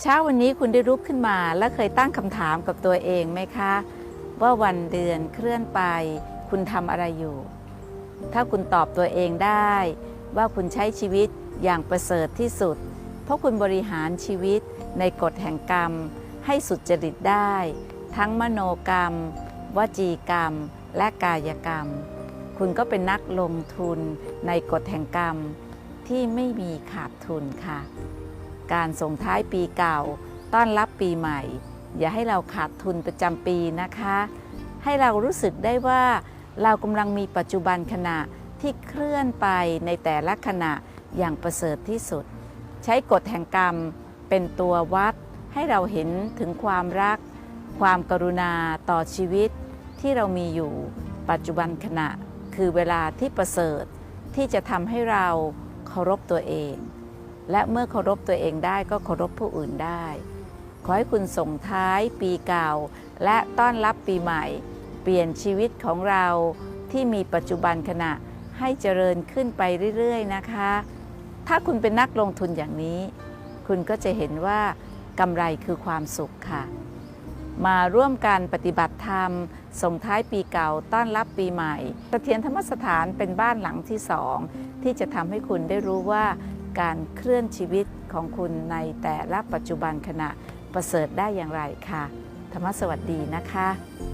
เช้าวันนี้คุณได้ลุกขึ้นมาและเคยตั้งคำถามกับตัวเองไหมคะ ว่าวันเดือนเคลื่อนไป คุณทำอะไรอยู่ ถ้าคุณตอบตัวเองได้ ว่าคุณใช้ชีวิตอย่างประเสริฐที่สุด เพราะคุณบริหารชีวิตในกฎแห่งกรรม ให้สุจริตได้ ทั้งมโนกรรม วจีกรรม และกายกรรม คุณก็เป็นนักลงทุนในกฎแห่งกรรมที่ไม่มีขาดทุนค่ะ การส่งท้ายปีเก่า ต้อนรับปีใหม่ อย่าให้เราขาดทุนประจำปีนะคะ ให้เรารู้สึกได้ว่าเรากำลังมีปัจจุบันขณะที่เคลื่อนไปในแต่ละขณะอย่างประเสริฐที่สุด ใช้กฎแห่งกรรมเป็นตัววัดให้เราเห็นถึงความรัก ความกรุณาต่อชีวิต ที่เรามีอยู่ปัจจุบันขณะ คือเวลาที่ประเสริฐที่จะทำให้เราเคารพตัวเอง และเมื่อเคารพตัวเองได้ก็เคารพผู้อื่นได้ ขอให้คุณส่งท้ายปีเก่า และต้อนรับปีใหม่ เปลี่ยนชีวิตของเราที่มีปัจจุบันขณะให้เจริญขึ้นไปเรื่อยๆนะคะ ถ้าคุณเป็นนักลงทุนอย่างนี้ คุณก็จะเห็นว่ากำไรคือความสุขค่ะ มาร่วมกันปฏิบัติธรรม ส่งท้ายปีเก่าต้อนรับปีใหม่เสถียรธรรมสถานเป็นบ้านหลังที่สองที่จะทำให้คุณได้รู้ว่า การเคลื่อนชีวิตของคุณในแต่ละปัจจุบันขณะประเสริฐได้อย่างไรค่ะ ธรรมสวัสดีนะคะ